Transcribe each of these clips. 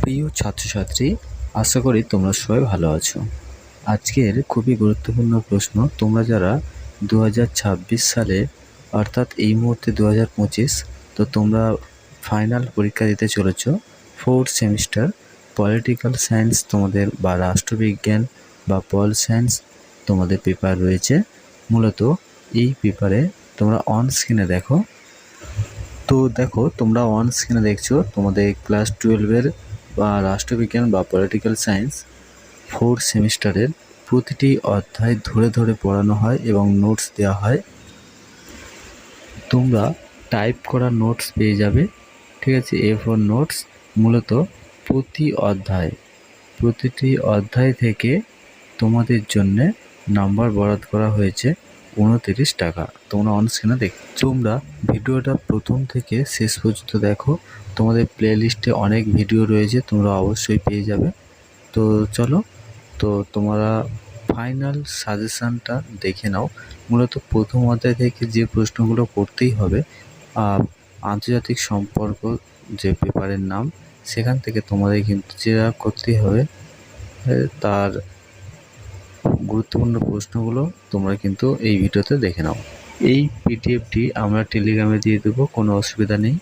প্রিয় ছাত্রছাত্রী, আশা করি তোমরা সবাই ভালো আছো। আজকের খুবই গুরুত্বপূর্ণ প্রশ্ন, তোমরা যারা দু হাজার ছাব্বিশ সালে, অর্থাৎ এই মুহূর্তে দু হাজার পঁচিশ, তো তোমরা ফাইনাল পরীক্ষা দিতে চলেছ। ফোর্থ সেমিস্টার পলিটিক্যাল সায়েন্স তোমাদের বা রাষ্ট্রবিজ্ঞান বা পল সায়েন্স তোমাদের পেপার রয়েছে। মূলত এই পেপারে তোমরা অন স্ক্রিনে দেখো। তো দেখো, তোমরা অন স্ক্রিনে দেখছ তোমাদের ক্লাস টুয়েলভের বা রাষ্ট্রবিজ্ঞান বা পলিটিক্যাল সায়েন্স ফোর্থ সেমিস্টারের প্রতিটি অধ্যায় ধরে ধরে পড়ানো হয় এবং নোটস দেওয়া হয়। তোমরা টাইপ করা নোটস পেয়ে যাবে, ঠিক আছে? এ ফোর নোটস মূলত প্রতি অধ্যায়, প্রতিটি অধ্যায় থেকে তোমাদের জন্যে নাম্বার বরাদ করা হয়েছে। উনতিরিশ টাকা। তোমরা অন স্ক্রিনে দেখ তোমরা ভিডিওটা প্রথম থেকে শেষ পর্যন্ত দেখো। তোমাদের প্লে লিস্টে অনেক ভিডিও রয়েছে, তোমরা অবশ্যই পেয়ে যাবে। তো চলো, তো তোমরা ফাইনাল সাজেশানটা দেখে নাও। মূলত প্রথম অধ্যায় থেকে যে প্রশ্নগুলো করতেই হবে আন্তর্জাতিক সম্পর্ক যে পেপারের নাম, সেখান থেকে তোমাদের কিন্তু যেটা করতেই হবে তার গুরুত্বপূর্ণ প্রশ্নগুলো তোমরা কিন্তু এই ভিডিওতে দেখে নাও। এই পিডিএফটি আমরা টেলিগ্রামে দিয়ে দেবো, কোনো অসুবিধা নেই।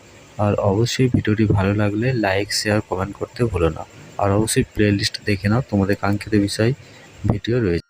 আর অবশ্যই ভিডিওটি ভালো লাগলে লাইক শেয়ার কমেন্ট করতে ভুলো না। আর অবশ্যই প্লেলিস্ট দেখে নাও, তোমাদের কাঙ্ক্ষিত বিষয়, ভিডিও রয়েছে।